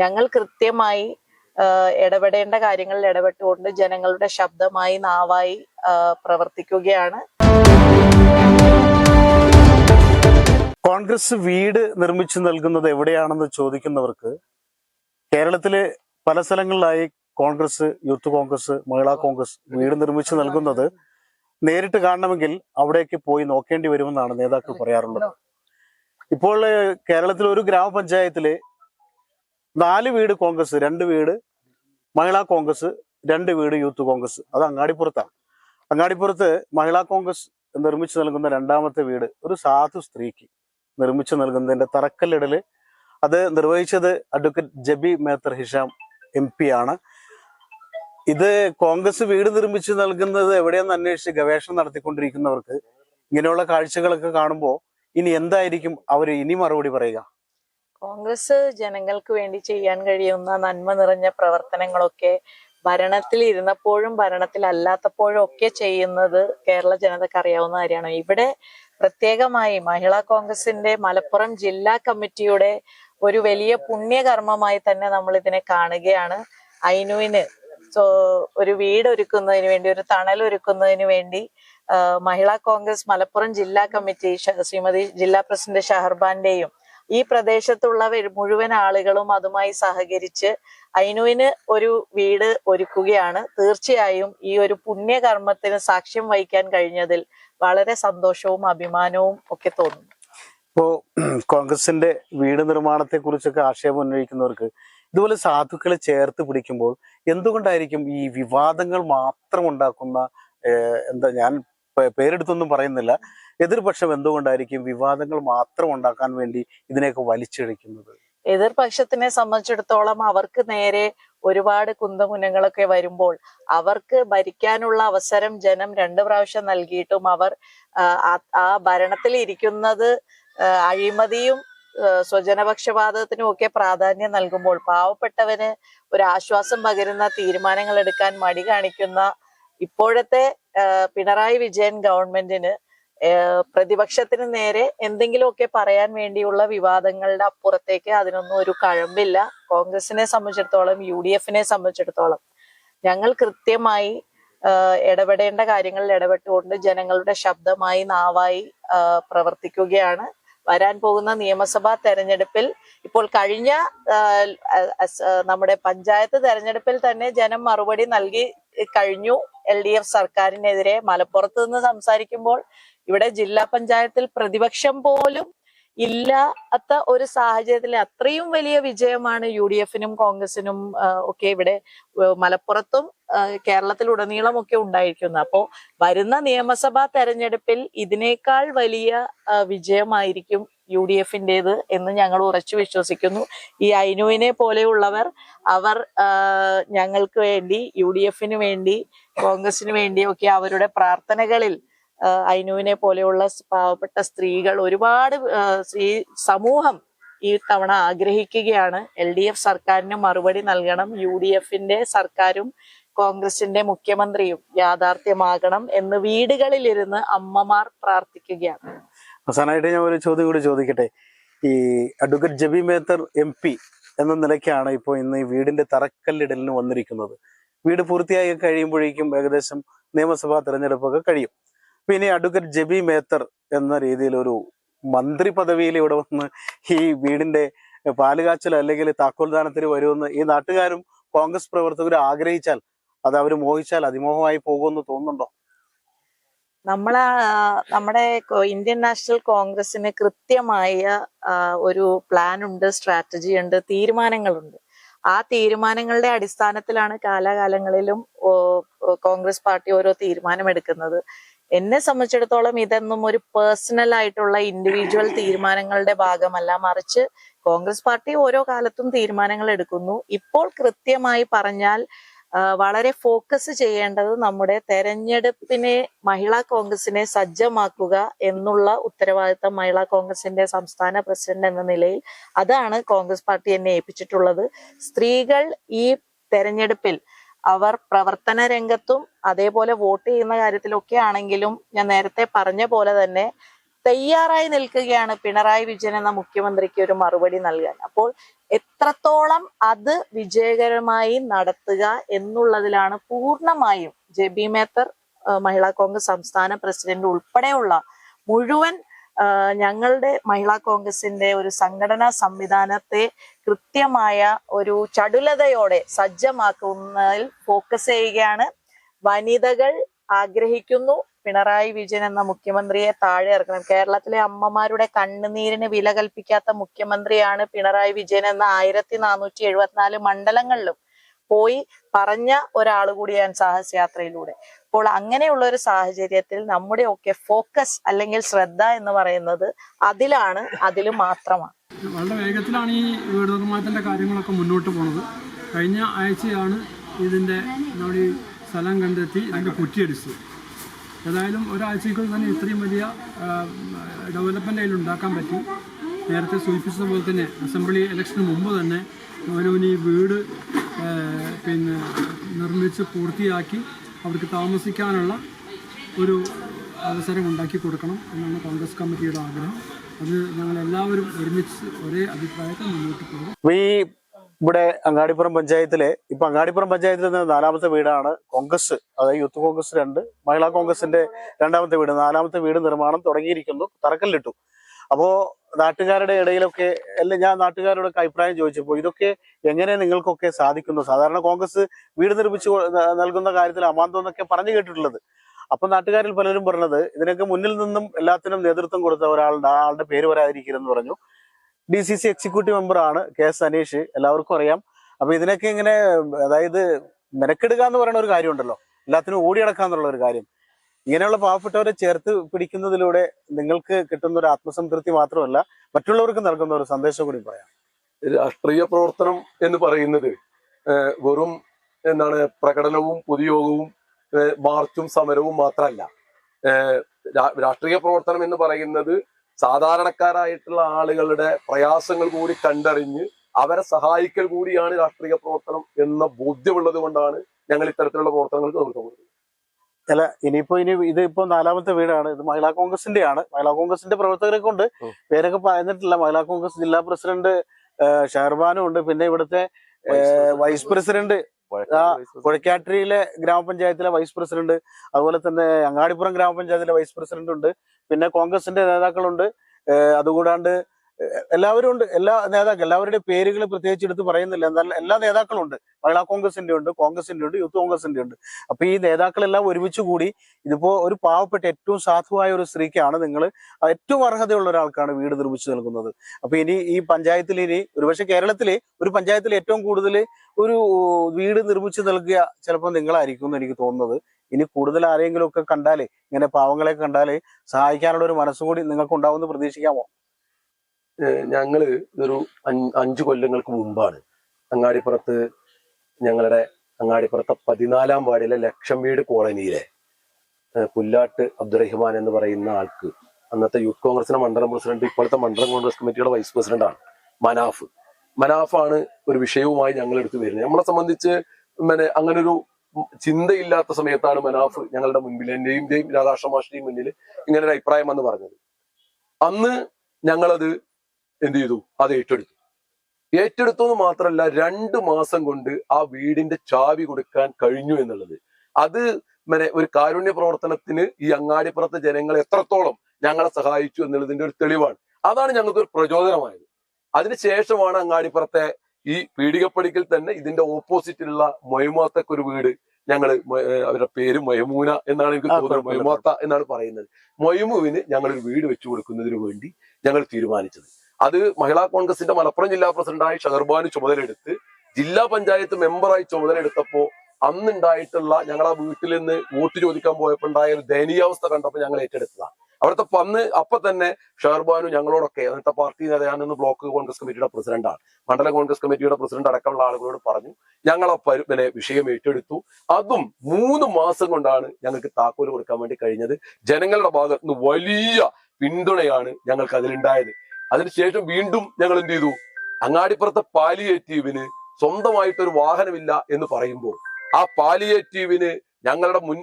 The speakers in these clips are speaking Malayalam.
ഞങ്ങൾ കൃത്യമായി ഇടപെടേണ്ട കാര്യങ്ങളിൽ ഇടപെട്ടുകൊണ്ട് ജനങ്ങളുടെ ശബ്ദമായി നാവായി പ്രവർത്തിക്കുകയാണ്. കോൺഗ്രസ് വീട് നിർമ്മിച്ചു നൽകുന്നത് എവിടെയാണെന്ന് ചോദിക്കുന്നവർക്ക് കേരളത്തിലെ പല സ്ഥലങ്ങളിലായി കോൺഗ്രസ് യൂത്ത് കോൺഗ്രസ് മഹിളാ കോൺഗ്രസ് വീട് നിർമ്മിച്ചു നൽകുന്നത് നേരിട്ട് കാണണമെങ്കിൽ അവിടേക്ക് പോയി നോക്കേണ്ടി വരുമെന്നാണ് നേതാക്കൾ പറയാറുള്ളത്. ഇപ്പോൾ കേരളത്തിലെ ഒരു ഗ്രാമപഞ്ചായത്തിൽ നാല് വീട് കോൺഗ്രസ് രണ്ട് വീട് മഹിളാ കോൺഗ്രസ് രണ്ട് വീട് യൂത്ത് കോൺഗ്രസ്. അത് അങ്ങാടിപ്പുറത്താണ്. അങ്ങാടിപ്പുറത്ത് മഹിളാ കോൺഗ്രസ് നിർമ്മിച്ചു നൽകുന്ന രണ്ടാമത്തെ വീട് ഒരു സാധു സ്ത്രീക്ക് നിർമ്മിച്ചു നൽകുന്നതിന്റെ തറക്കല്ലിടൽ. അത് നിർവഹിച്ചത് advocate Jebi Mather Hisham M P ആണ്. ഇത് കോൺഗ്രസ് വീട് നിർമ്മിച്ചു നൽകുന്നത് എവിടെയെന്ന് അന്വേഷിച്ച് ഗവേഷണം നടത്തിക്കൊണ്ടിരിക്കുന്നവർക്ക് ഇങ്ങനെയുള്ള കാഴ്ചകളൊക്കെ കാണുമ്പോൾ ഇനി എന്തായിരിക്കും അവർ ഇനി മറുപടി പറയുക? കോൺഗ്രസ് ജനങ്ങൾക്ക് വേണ്ടി ചെയ്യാൻ കഴിയുന്ന നന്മ നിറഞ്ഞ പ്രവർത്തനങ്ങളൊക്കെ ഭരണത്തിൽ ഇരുന്നപ്പോഴും ഭരണത്തിൽ അല്ലാത്തപ്പോഴും ഒക്കെ ചെയ്യുന്നത് കേരള ജനതക്ക് അറിയാവുന്ന കാര്യമാണ്. ഇവിടെ പ്രത്യേകമായി മഹിളാ കോൺഗ്രസിന്റെ മലപ്പുറം ജില്ലാ കമ്മിറ്റിയുടെ ഒരു വലിയ പുണ്യകർമ്മമായി തന്നെ നമ്മൾ ഇതിനെ കാണുകയാണ്. ഐനുവിന് ഒരു വീട് ഒരുക്കുന്നതിന് വേണ്ടി ഒരു തണൽ ഒരുക്കുന്നതിന് വേണ്ടി മഹിളാ കോൺഗ്രസ് മലപ്പുറം ജില്ലാ കമ്മിറ്റി ശ്രീമതി ജില്ലാ പ്രസിഡന്റ് ഷഹർബാന്റെയും ഈ പ്രദേശത്തുള്ള മുഴുവൻ ആളുകളും അതുമായി സഹകരിച്ച് ഐനുവിന് ഒരു വീട് ഒരുക്കുകയാണ്. തീർച്ചയായും ഈ ഒരു പുണ്യകർമ്മത്തിന് സാക്ഷ്യം വഹിക്കാൻ കഴിഞ്ഞതിൽ വളരെ സന്തോഷവും അഭിമാനവും ഒക്കെ തോന്നുന്നു. ഇപ്പോ കോൺഗ്രസിന്റെ വീട് നിർമ്മാണത്തെ കുറിച്ചൊക്കെ ആക്ഷേപം ഉന്നയിക്കുന്നവർക്ക് ഇതുപോലെ സാധുക്കളെ ചേർത്ത് പിടിക്കുമ്പോൾ എന്തുകൊണ്ടായിരിക്കും ഈ വിവാദങ്ങൾ മാത്രം ഉണ്ടാക്കുന്ന എന്താ ഞാൻ പേരെടുത്തൊന്നും പറയുന്നില്ല. എതിർപക്ഷം എന്തുകൊണ്ടായിരിക്കും വിവാദങ്ങൾ മാത്രം ഉണ്ടാക്കാൻ വേണ്ടി ഇതിനെയൊക്കെ വലിച്ചിഴക്കുന്നത് എതിർപക്ഷത്തിനെ സംബന്ധിച്ചിടത്തോളം അവർക്ക് നേരെ ഒരുപാട് കുന്തമുനങ്ങളൊക്കെ വരുമ്പോൾ അവർക്ക് ഭരിക്കാനുള്ള അവസരം ജനം രണ്ട് പ്രാവശ്യം നൽകിയിട്ടും അവർ ആ, ഭരണത്തിൽ ഇരിക്കുന്നത് അഴിമതിയും സ്വജനപക്ഷപാതത്തിനും ഒക്കെ പ്രാധാന്യം നൽകുമ്പോൾ പാവപ്പെട്ടവന് ഒരു ആശ്വാസം പകരുന്ന തീരുമാനങ്ങൾ എടുക്കാൻ മടി കാണിക്കുന്ന ഇപ്പോഴത്തെ പിണറായി വിജയൻ ഗവൺമെന്റിന് പ്രതിപക്ഷത്തിന് നേരെ എന്തെങ്കിലുമൊക്കെ പറയാൻ വേണ്ടിയുള്ള വിവാദങ്ങളുടെ അപ്പുറത്തേക്ക് അതിനൊന്നും ഒരു കഴമ്പില്ല. കോൺഗ്രസിനെ സംബന്ധിച്ചിടത്തോളം യു ഡി എഫിനെ സംബന്ധിച്ചിടത്തോളം ഞങ്ങൾ കൃത്യമായി ഇടപെടേണ്ട കാര്യങ്ങളിൽ ഇടപെട്ടുകൊണ്ട് ജനങ്ങളുടെ ശബ്ദമായി നാവായി പ്രവർത്തിക്കുകയാണ്. വരാൻ പോകുന്ന നിയമസഭാ തെരഞ്ഞെടുപ്പിൽ ഇപ്പോൾ കഴിഞ്ഞ നമ്മുടെ പഞ്ചായത്ത് തെരഞ്ഞെടുപ്പിൽ തന്നെ ജനം മറുപടി നൽകി കഴിഞ്ഞു എൽ ഡി എഫ് സർക്കാരിനെതിരെ മലപ്പുറത്ത് നിന്ന് സംസാരിക്കുമ്പോൾ ഇവിടെ ജില്ലാ പഞ്ചായത്തിൽ പ്രതിപക്ഷം പോലും ഇല്ലാത്ത ഒരു സാഹചര്യത്തിൽ അത്രയും വലിയ വിജയമാണ് യു ഡി എഫിനും കോൺഗ്രസിനും ഒക്കെ ഇവിടെ മലപ്പുറത്തും കേരളത്തിലുടനീളം ഒക്കെ ഉണ്ടായിരിക്കുന്നത്. അപ്പോ വരുന്ന നിയമസഭാ തെരഞ്ഞെടുപ്പിൽ ഇതിനേക്കാൾ വലിയ വിജയമായിരിക്കും യു ഡി എഫിന്റെത് എന്ന് ഞങ്ങൾ ഉറച്ചു വിശ്വസിക്കുന്നു. ഈ ഐനുവിനെ പോലെയുള്ളവർ അവർ ഞങ്ങൾക്ക് വേണ്ടി യു ഡി എഫിന് വേണ്ടി കോൺഗ്രസിന് വേണ്ടിയൊക്കെ അവരുടെ പ്രാർത്ഥനകളിൽ ഐനുവിനെ പോലെയുള്ള പാവപ്പെട്ട സ്ത്രീകൾ ഒരുപാട് ഈ സമൂഹം ഈ തവണ ആഗ്രഹിക്കുകയാണ്. എൽ ഡി എഫ് സർക്കാരിന് മറുപടി നൽകണം. യു ഡി എഫിന്റെ സർക്കാരും കോൺഗ്രസിന്റെ മുഖ്യമന്ത്രിയും യാഥാർത്ഥ്യമാകണം എന്ന് വീടുകളിലിരുന്ന് അമ്മമാർ പ്രാർത്ഥിക്കുകയാണ്. അവസാനമായിട്ട് ഞാൻ ഒരു ചോദ്യം കൂടി ചോദിക്കട്ടെ. ഈ advocate Jebi Mather M P എന്ന നിലയ്ക്കാണ് ഇപ്പോൾ ഇന്ന് ഈ വീടിന്റെ തറക്കല്ലിടലിന് വന്നിരിക്കുന്നത്. വീട് പൂർത്തിയായി കഴിയുമ്പോഴേക്കും ഏകദേശം നിയമസഭാ തെരഞ്ഞെടുപ്പൊക്കെ കഴിയും. ഇനി അഡ്വക്കേറ്റ് ജബി മേത്തർ എന്ന രീതിയിൽ ഒരു മന്ത്രി പദവിയിൽ ഇവിടെ വന്ന് ഈ വീടിന്റെ പാലുകാച്ചൽ അല്ലെങ്കിൽ താക്കോൽദാനത്തിന് വരുമെന്ന് ഈ നാട്ടുകാരും കോൺഗ്രസ് പ്രവർത്തകരും ആഗ്രഹിച്ചാൽ അത് അവർ മോഹിച്ചാൽ അതിമോഹമായി പോകുമെന്ന് തോന്നുന്നുണ്ടോ? നമ്മളെ നമ്മുടെ ഇന്ത്യൻ നാഷണൽ കോൺഗ്രസിന് കൃത്യമായ ഒരു പ്ലാൻ ഉണ്ട് സ്ട്രാറ്റജി ഉണ്ട് തീരുമാനങ്ങളുണ്ട്. ആ തീരുമാനങ്ങളുടെ അടിസ്ഥാനത്തിലാണ് കാലാകാലങ്ങളിലും കോൺഗ്രസ് പാർട്ടി ഓരോ തീരുമാനം എടുക്കുന്നത് എന്നെ സംബന്ധിച്ചിടത്തോളം ഇതൊന്നും ഒരു പേഴ്സണൽ ആയിട്ടുള്ള ഇൻഡിവിജ്വൽ തീരുമാനങ്ങളുടെ ഭാഗമല്ല. മറിച്ച് കോൺഗ്രസ് പാർട്ടി ഓരോ കാലത്തും തീരുമാനങ്ങൾ എടുക്കുന്നു. ഇപ്പോൾ കൃത്യമായി പറഞ്ഞാൽ വളരെ ഫോക്കസ് ചെയ്യേണ്ടത് നമ്മുടെ തെരഞ്ഞെടുപ്പിനെ മഹിളാ കോൺഗ്രസിനെ സജ്ജമാക്കുക എന്നുള്ള ഉത്തരവാദിത്തം മഹിളാ കോൺഗ്രസിന്റെ സംസ്ഥാന പ്രസിഡന്റ് എന്ന നിലയിൽ അതാണ് കോൺഗ്രസ് പാർട്ടി എന്നെ ഏൽപ്പിച്ചിട്ടുള്ളത്. സ്ത്രീകൾ ഈ തെരഞ്ഞെടുപ്പിൽ അവർ പ്രവർത്തന രംഗത്തും അതേപോലെ വോട്ട് ചെയ്യുന്ന കാര്യത്തിലൊക്കെ ആണെങ്കിലും ഞാൻ നേരത്തെ പറഞ്ഞ പോലെ തന്നെ തയ്യാറായി നിൽക്കുകയാണ് പിണറായി വിജയൻ എന്ന മുഖ്യമന്ത്രിക്ക് ഒരു മറുപടി നൽകാൻ. അപ്പോൾ എത്രത്തോളം അത് വിജയകരമായി നടത്തുക എന്നുള്ളതിലാണ് പൂർണമായും ജെബി മേത്തർ മഹിളാ കോൺഗ്രസ് സംസ്ഥാന പ്രസിഡന്റ് ഉൾപ്പെടെയുള്ള മുഴുവൻ ഞങ്ങളുടെ മഹിളാ കോൺഗ്രസിന്റെ ഒരു സംഘടനാ സംവിധാനത്തെ കൃത്യമായ ഒരു ചടുലതയോടെ സജ്ജമാക്കുന്നതിൽ ഫോക്കസ് ചെയ്യുകയാണ്. വനിതകൾ ആഗ്രഹിക്കുന്നു. പിണറായി വിജയൻ എന്ന മുഖ്യമന്ത്രിയെ താഴെ ഇറക്കണം. കേരളത്തിലെ അമ്മമാരുടെ കണ്ണുനീരിന് വില കൽപ്പിക്കാത്ത മുഖ്യമന്ത്രിയാണ് പിണറായി വിജയൻ എന്ന ആയിരത്തി നാനൂറ്റി എഴുപത്തിനാല് മണ്ഡലങ്ങളിലും പോയി പറഞ്ഞ ഒരാൾ കൂടിയാണ് സാഹസയാത്രയിലൂടെ അപ്പോൾ അങ്ങനെയുള്ള ഒരു സാഹചര്യത്തിൽ നമ്മുടെ ഒക്കെ ഫോക്കസ് അല്ലെങ്കിൽ ശ്രദ്ധ എന്ന് പറയുന്നത് അതിലാണ് അതിൽ മാത്രമാണ്. വളരെ വേഗത്തിലാണ് ഈ വീട് നിർമ്മാണത്തിന്റെ കാര്യങ്ങളൊക്കെ മുന്നോട്ട് പോണത്. കഴിഞ്ഞ ആഴ്ചയാണ് ഇതിന്റെ നമ്മുടെ സ്ഥലം കണ്ടെത്തി അതിന്റെ കുറ്റിയടിച്ചത് ഏതായാലും ഒരാഴ്ചക്കുള്ളിൽ തന്നെ ഇത്രയും വലിയ ഡെവലപ്മെന്റ് അതിൽ ഉണ്ടാക്കാൻ പറ്റി. നേരത്തെ സൂചിപ്പിച്ചതുപോലെ തന്നെ അസംബ്ലി ഇലക്ഷന് മുമ്പ് തന്നെ ഓരോ ഈ വീട് പിന്നെ നിർമ്മിച്ച് പൂർത്തിയാക്കി അവർക്ക് താമസിക്കാനുള്ള ഒരു അവസരം ഉണ്ടാക്കി കൊടുക്കണം എന്നാണ് കോൺഗ്രസ് കമ്മിറ്റിയുടെ ആഗ്രഹം. അത് ഞങ്ങൾ എല്ലാവരും ഒരുമിച്ച് ഒരേ അഭിപ്രായത്തിൽ മുന്നോട്ട് പോകും. ഈ ഇവിടെ അങ്ങാടിപ്പുറം പഞ്ചായത്തിലെ ഇപ്പൊ അങ്ങാടിപ്പുറം പഞ്ചായത്തിൽ നിന്ന് നാലാമത്തെ വീടാണ് കോൺഗ്രസ് അതായത് യൂത്ത് കോൺഗ്രസ് രണ്ട് മഹിളാ കോൺഗ്രസിന്റെ രണ്ടാമത്തെ വീട് നാലാമത്തെ വീട് നിർമ്മാണം തുടങ്ങിയിരിക്കുന്നു തറക്കല്ലിട്ടു. അപ്പോ നാട്ടുകാരുടെ ഇടയിലൊക്കെ അല്ലെ ഞാൻ നാട്ടുകാരോടൊക്കെ അഭിപ്രായം ചോദിച്ചപ്പോൾ ഇതൊക്കെ എങ്ങനെ നിങ്ങൾക്കൊക്കെ സാധിക്കുന്നു? സാധാരണ കോൺഗ്രസ് വീട് നിർമ്മിച്ചു നൽകുന്ന കാര്യത്തിൽ അമാന്തം എന്നൊക്കെ പറഞ്ഞു കേട്ടിട്ടുള്ളത്. അപ്പൊ നാട്ടുകാരിൽ പലരും പറഞ്ഞത് ഇതിനൊക്കെ മുന്നിൽ നിന്നും എല്ലാത്തിനും നേതൃത്വം കൊടുത്ത ഒരാളുടെ ആ ആളുടെ പേര് വരാതിരിക്കരുതെന്ന് പറഞ്ഞു. ഡി സി സി എക്സിക്യൂട്ടീവ് മെമ്പറാണ് കെ എസ് അനീഷ് എല്ലാവർക്കും അറിയാം. അപ്പൊ ഇതിനൊക്കെ ഇങ്ങനെ അതായത് മെനക്കെടുക എന്ന് പറയുന്ന ഒരു കാര്യമുണ്ടല്ലോ. എല്ലാത്തിനും ഓടിയടക്കാന്നുള്ള ഒരു കാര്യം. ഇങ്ങനെയുള്ള പാവപ്പെട്ടവരെ ചേർത്ത് പിടിക്കുന്നതിലൂടെ നിങ്ങൾക്ക് കിട്ടുന്ന ഒരു ആത്മസംതൃപ്തി മാത്രമല്ല മറ്റുള്ളവർക്ക് നൽകുന്ന ഒരു സന്ദേശം കൂടി പറയാം. രാഷ്ട്രീയ പ്രവർത്തനം എന്ന് പറയുന്നത് വെറും എന്താണ് പ്രകടനവും പൊതുയോഗവും മാർച്ചും സമരവും മാത്രമല്ല. രാഷ്ട്രീയ പ്രവർത്തനം എന്ന് പറയുന്നത് സാധാരണക്കാരായിട്ടുള്ള ആളുകളുടെ പ്രയാസങ്ങൾ കൂടി കണ്ടറിഞ്ഞ് അവരെ സഹായിക്കൽ കൂടിയാണ് രാഷ്ട്രീയ പ്രവർത്തനം എന്ന ബോധ്യമുള്ളത് കൊണ്ടാണ് ഞങ്ങൾ ഇത്തരത്തിലുള്ള പ്രവർത്തനങ്ങൾക്ക് നേതൃത്വം അല്ല ഇനിയിപ്പോ ഇനി ഇത് ഇപ്പോ നാലാമത്തെ വീടാണ്. ഇത് മഹിളാ കോൺഗ്രസിന്റെ ആണ് മഹിളാ കോൺഗ്രസിന്റെ പ്രവർത്തകരെ കൊണ്ട്. പേരൊക്കെ പറഞ്ഞിട്ടില്ല. മഹിളാ കോൺഗ്രസ് ജില്ലാ പ്രസിഡന്റ് ഏഹ്, ഉണ്ട്. പിന്നെ ഇവിടുത്തെ വൈസ് പ്രസിഡന്റ് കൊഴക്കാട്ടിരിയിലെ ഗ്രാമപഞ്ചായത്തിലെ വൈസ് പ്രസിഡന്റ് അതുപോലെ തന്നെ അങ്ങാടിപ്പുറം ഗ്രാമപഞ്ചായത്തിലെ വൈസ് പ്രസിഡന്റ് ഉണ്ട്. പിന്നെ കോൺഗ്രസിന്റെ നേതാക്കളുണ്ട്. അതുകൂടാണ്ട് എല്ലാവരും ഉണ്ട്. എല്ലാ നേതാക്കൾ എല്ലാവരുടെയും പേരുകൾ പ്രത്യേകിച്ച് എടുത്ത് പറയുന്നില്ല. എന്നാൽ എല്ലാ നേതാക്കളും ഉണ്ട് മഹിളാ കോൺഗ്രസിന്റെ ഉണ്ട് കോൺഗ്രസിന്റെ ഉണ്ട് യൂത്ത് കോൺഗ്രസിന്റെ ഉണ്ട്. അപ്പൊ ഈ നേതാക്കളെല്ലാം ഒരുമിച്ച് കൂടി ഇതിപ്പോ ഒരു പാവപ്പെട്ട ഏറ്റവും സാധുവായ ഒരു സ്ത്രീക്കാണ് നിങ്ങൾ ഏറ്റവും അർഹതയുള്ള ഒരാൾക്കാണ് വീട് നിർമ്മിച്ചു നൽകുന്നത്. അപ്പൊ ഇനി ഈ പഞ്ചായത്തിൽ ഇനി ഒരുപക്ഷെ കേരളത്തിലെ ഒരു പഞ്ചായത്തിൽ ഏറ്റവും കൂടുതൽ ഒരു വീട് നിർമ്മിച്ചു നൽകിയ ചിലപ്പോൾ നിങ്ങളായിരിക്കും എന്ന് എനിക്ക് തോന്നുന്നത്. ഇനി കൂടുതൽ ആരെങ്കിലും ഒക്കെ കണ്ടാലേ ഇങ്ങനെ പാവങ്ങളെ കണ്ടാലേ സഹായിക്കാനുള്ള ഒരു മനസ്സും കൂടി നിങ്ങൾക്ക് ഉണ്ടാവുമെന്ന് പ്രതീക്ഷിക്കാമോ? ഏഹ് ഞങ്ങൾ ഒരു അഞ്ച് കൊല്ലങ്ങൾക്ക് മുമ്പാണ്. അങ്ങാടിപ്പുറത്ത് ഞങ്ങളുടെ അങ്ങാടിപ്പുറത്തെ പതിനാലാം വാർഡിലെ ലക്ഷം വീട് കോളനിയിലെ പുല്ലാട്ട് അബ്ദുറഹിമാൻ എന്ന് പറയുന്ന ആൾക്ക് അന്നത്തെ യൂത്ത് കോൺഗ്രസിന്റെ മണ്ഡലം പ്രസിഡന്റ് ഇപ്പോഴത്തെ മണ്ഡലം കോൺഗ്രസ് കമ്മിറ്റിയുടെ വൈസ് പ്രസിഡന്റാണ് മനാഫ്. മനാഫാണ് ഒരു വിഷയവുമായി ഞങ്ങൾ എടുത്തു വരുന്നത്. നമ്മളെ സംബന്ധിച്ച് പിന്നെ അങ്ങനെ ഒരു ചിന്തയില്ലാത്ത സമയത്താണ് മനാഫ് ഞങ്ങളുടെ മുൻപിൽ എന്റെയും രാധാഷ്ട്രമാഷിന്റെയും മുന്നിൽ ഇങ്ങനെ ഒരു അഭിപ്രായം എന്ന് പറഞ്ഞത്. അന്ന് ഞങ്ങളത് എന്ത് ചെയ്തു? അത് ഏറ്റെടുത്തു. ഏറ്റെടുത്തു എന്ന് മാത്രമല്ല രണ്ട് മാസം കൊണ്ട് ആ വീടിന്റെ ചാവി കൊടുക്കാൻ കഴിഞ്ഞു എന്നുള്ളത്. അത് മനെ ഒരു കാരുണ്യ പ്രവർത്തനത്തിന് ഈ അങ്ങാടിപ്പുറത്തെ ജനങ്ങൾ എത്രത്തോളം ഞങ്ങളെ സഹായിച്ചു എന്നുള്ളതിന്റെ ഒരു തെളിവാണ്. അതാണ് ഞങ്ങൾക്ക് ഒരു പ്രചോദനമായത് അതിനുശേഷമാണ് അങ്ങാടിപ്പുറത്തെ ഈ പീഡികപ്പടിക്കൽ തന്നെ ഇതിന്റെ ഓപ്പോസിറ്റിലുള്ള മൊയമാത്തക്ക് ഒരു വീട് ഞങ്ങൾ അവരുടെ പേര് മൊയമൂന എന്നാണ് എനിക്ക് തോന്നുന്നത്. മൊയമോത്ത മൊയമാത്ത എന്നാണ് പറയുന്നത്. മൊയമുവിന് ഞങ്ങൾ ഒരു വീട് വെച്ചു കൊടുക്കുന്നതിന് വേണ്ടി ഞങ്ങൾ തീരുമാനിച്ചത്. അത് മഹിളാ കോൺഗ്രസിന്റെ മലപ്പുറം ജില്ലാ പ്രസിഡന്റായി ഷഹർബാന് ചുമതലയെടുത്ത് ജില്ലാ പഞ്ചായത്ത് മെമ്പറായി ചുമതലയെടുത്തപ്പോ അന്നുണ്ടായിട്ടുള്ള ഞങ്ങൾ ആ വീട്ടിൽ നിന്ന് വോട്ട് ചോദിക്കാൻ പോയപ്പോൾ ഉണ്ടായ ഒരു ദയനീയാവസ്ഥ കണ്ടപ്പോൾ ഞങ്ങൾ ഏറ്റെടുത്തതാണ്. അവിടുത്തെ അന്ന് അപ്പൊ തന്നെ ഷഹർബാനു ഞങ്ങളോടൊക്കെ അന്നത്തെ പാർട്ടി നേതാന്ന് ബ്ലോക്ക് കോൺഗ്രസ് കമ്മിറ്റിയുടെ പ്രസിഡന്റാണ്. മണ്ഡല കോൺഗ്രസ് കമ്മിറ്റിയുടെ പ്രസിഡന്റ് അടക്കമുള്ള ആളുകളോട് പറഞ്ഞു ഞങ്ങൾ ആ പിന്നെ വിഷയം ഏറ്റെടുത്തു. അതും മൂന്ന് മാസം കൊണ്ടാണ് ഞങ്ങൾക്ക് താക്കോൽ കൊടുക്കാൻ വേണ്ടി കഴിഞ്ഞത്. ജനങ്ങളുടെ ഭാഗത്ത് നിന്ന് വലിയ പിന്തുണയാണ് ഞങ്ങൾക്ക് അതിലുണ്ടായത്. അതിനുശേഷം വീണ്ടും ഞങ്ങൾ എന്ത് ചെയ്തു? അങ്ങാടിപ്പുറത്തെ പാലിയേറ്റീവിന് സ്വന്തമായിട്ടൊരു വാഹനമില്ല എന്ന് പറയുമ്പോൾ ആ പാലിയേറ്റീവിന് ഞങ്ങളുടെ മുൻ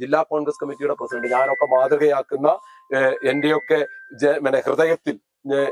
ജില്ലാ കോൺഗ്രസ് കമ്മിറ്റിയുടെ പ്രസിഡന്റ് ഞാനൊക്കെ മാതൃകയാക്കുന്ന എന്റെയൊക്കെ ഹൃദയത്തിൽ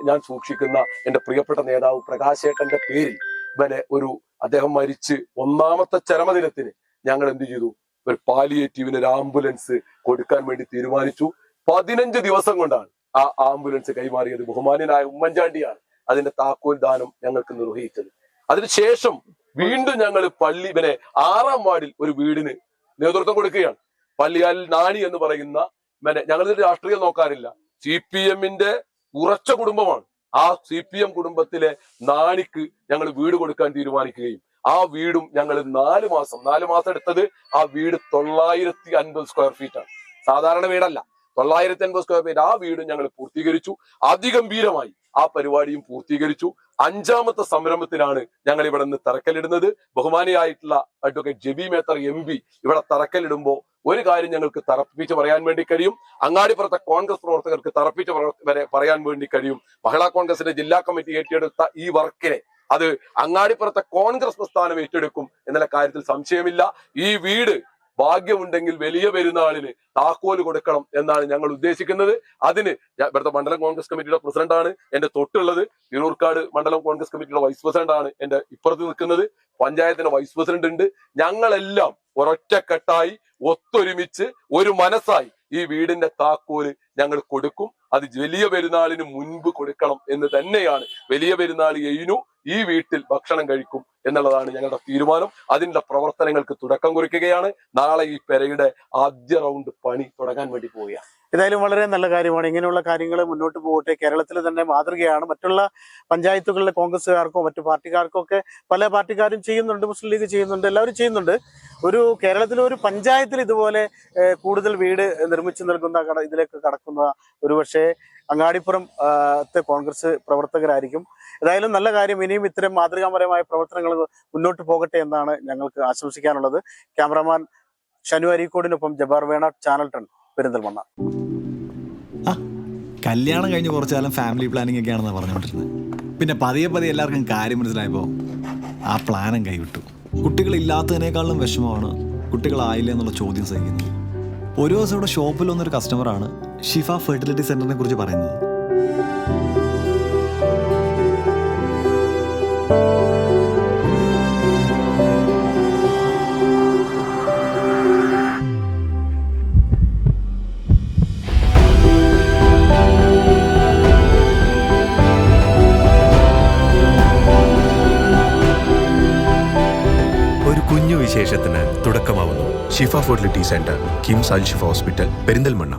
ഞാൻ സൂക്ഷിക്കുന്ന എന്റെ പ്രിയപ്പെട്ട നേതാവ് പ്രകാശേട്ടന്റെ പേരിൽ പിന്നെ ഒരു അദ്ദേഹം മരിച്ച് ഒന്നാമത്തെ ചരമദിനത്തിന് ഞങ്ങൾ എന്ത് ചെയ്തു? ഒരു പാലിയേറ്റീവിന് ഒരു ആംബുലൻസ് കൊടുക്കാൻ വേണ്ടി തീരുമാനിച്ചു. പതിനഞ്ച് ദിവസം കൊണ്ടാണ് ആ ആംബുലൻസ് കൈമാറിയത് ബഹുമാന്യനായ ഉമ്മൻചാണ്ടിയാണ്. അതിന്റെ താക്കോൽ ദാനം ഞങ്ങൾക്ക് നിർവഹിച്ചത്. അതിനുശേഷം വീണ്ടും ഞങ്ങൾ പള്ളി പിന്നെ ആറാം വാർഡിൽ ഒരു വീടിന് നേതൃത്വം കൊടുക്കുകയാണ്. പള്ളിയാൽ നാണി എന്ന് പറയുന്ന പിന്നെ ഞങ്ങളിത് രാഷ്ട്രീയം നോക്കാറില്ല. സി പി എമ്മിന്റെ ഉറച്ച കുടുംബമാണ്. ആ സി പി എം കുടുംബത്തിലെ നാണിക്ക് ഞങ്ങൾ വീട് കൊടുക്കാൻ തീരുമാനിക്കുകയും ആ വീടും ഞങ്ങൾ നാല് മാസം നാല് മാസം എടുത്തത് ആ വീട് തൊള്ളായിരത്തി അൻപത് സ്ക്വയർ ഫീറ്റ് ആണ്. സാധാരണ വീടല്ല. തൊള്ളായിരത്തി അൻപത് സ്ക്വയർ ഫീറ്റ് ആ വീടും ഞങ്ങൾ പൂർത്തീകരിച്ചു. അതിഗംഭീരമായി ആ പരിപാടിയും പൂർത്തീകരിച്ചു. അഞ്ചാമത്തെ സംരംഭത്തിനാണ് ഞങ്ങൾ ഇവിടെ നിന്ന് തറക്കല്ലിടുന്നത്. ബഹുമാനിയായിട്ടുള്ള advocate Jebi Mather M P ഇവിടെ തറക്കല്ലിടുമ്പോൾ ഒരു കാര്യം ഞങ്ങൾക്ക് തറപ്പിച്ച് പറയാൻ വേണ്ടി കഴിയും. അങ്ങാടിപ്പുറത്തെ കോൺഗ്രസ് പ്രവർത്തകർക്ക് തറപ്പിച്ച് വരെ പറയാൻ വേണ്ടി കഴിയും. മഹിളാ കോൺഗ്രസിന്റെ ജില്ലാ കമ്മിറ്റി ഏറ്റെടുത്ത ഈ വർക്കിനെ അത് അങ്ങാടിപ്പുറത്തെ കോൺഗ്രസ് പ്രസ്ഥാനം ഏറ്റെടുക്കും എന്നുള്ള കാര്യത്തിൽ സംശയമില്ല. ഈ വീട് ഭാഗ്യമുണ്ടെങ്കിൽ വലിയ പെരുന്നാളിന് താക്കോൽ കൊടുക്കണം എന്നാണ് ഞങ്ങൾ ഉദ്ദേശിക്കുന്നത്. അതിന് ഇവിടുത്തെ മണ്ഡലം കോൺഗ്രസ് കമ്മിറ്റിയുടെ പ്രസിഡന്റാണ് എന്റെ തൊട്ടുള്ളത് തിരൂർക്കാട് മണ്ഡലം കോൺഗ്രസ് കമ്മിറ്റിയുടെ വൈസ് പ്രസിഡന്റാണ് എന്റെ ഇപ്പുറത്ത് നിൽക്കുന്നത്. പഞ്ചായത്തിന്റെ വൈസ് പ്രസിഡന്റ് ഉണ്ട്. ഞങ്ങളെല്ലാം ഒരൊറ്റക്കെട്ടായി ഒത്തൊരുമിച്ച് ഒരു മനസ്സായി ഈ വീടിന്റെ താക്കോൽ ഞങ്ങൾ കൊടുക്കും. അത് വലിയ പെരുന്നാളിന് മുൻപ് കൊടുക്കണം എന്ന് തന്നെയാണ്. വലിയ പെരുന്നാൾ എയിനു. ഈ വീട്ടിൽ ഭക്ഷണം കഴിക്കും എന്നുള്ളതാണ് ഞങ്ങളുടെ തീരുമാനം. അതിന്റെ പ്രവർത്തനങ്ങൾക്ക് തുടക്കം കുറിക്കുകയാണ്. നാളെ ഈ പെരയുടെ ആദ്യ റൗണ്ട് പണി തുടങ്ങാൻ വേണ്ടി പോവുകയാണ്. ഏതായാലും വളരെ നല്ല കാര്യമാണ്. ഇങ്ങനെയുള്ള കാര്യങ്ങൾ മുന്നോട്ട് പോകട്ടെ. കേരളത്തിൽ തന്നെ മാതൃകയാണ്. മറ്റുള്ള പഞ്ചായത്തുകളിലെ കോൺഗ്രസ്സുകാർക്കോ മറ്റു പാർട്ടിക്കാർക്കോ ഒക്കെ പല പാർട്ടിക്കാരും ചെയ്യുന്നുണ്ട്. മുസ്ലിം ലീഗ് ചെയ്യുന്നുണ്ട്. എല്ലാവരും ചെയ്യുന്നുണ്ട്. ഒരു കേരളത്തിലെ ഒരു പഞ്ചായത്തിൽ ഇതുപോലെ കൂടുതൽ വീട് നിർമ്മിച്ചു നൽകുന്ന ഇതിലേക്ക് കടക്കുന്ന ഒരു ഒരുപക്ഷെ അങ്ങാടിപ്പുറം കോൺഗ്രസ് പ്രവർത്തകരായിരിക്കും. ഏതായാലും നല്ല കാര്യം ഇനിയും ഇത്തരം മാതൃകാപരമായ പ്രവർത്തനങ്ങൾ മുന്നോട്ട് പോകട്ടെ എന്നാണ് ഞങ്ങൾക്ക് ആശംസിക്കാനുള്ളത്. ക്യാമറമാൻ ഷനു അരീക്കോടിനൊപ്പം ജബാർ വേണ ചാനൽ ടൺ പെരിന്തൽമണ്ണ. കല്യാണം കഴിഞ്ഞ് കുറച്ചു കാലം ഫാമിലി പ്ലാനിംഗ് ഒക്കെയാണെന്ന് പറഞ്ഞുകൊണ്ടിരുന്നത് പിന്നെ പതിയെ പതിയെ എല്ലാവർക്കും കാര്യം മനസ്സിലായപ്പോൾ ആ പ്ലാനും കൈവിട്ടു. കുട്ടികളില്ലാത്തതിനേക്കാളും വിഷമമാണ് കുട്ടികളായില്ല എന്നുള്ള ചോദ്യം സഹിക്കുന്നത് ഒരു ദിവസം ഇവിടെ ഷോപ്പിൽ വന്നൊരു കസ്റ്റമറാണ് ഷിഫ ഫെർട്ടിലിറ്റി സെന്ററിനെ കുറിച്ച് പറയുന്നത്. Fertility centre KIMS Alshifa hospital Perinthalmanna.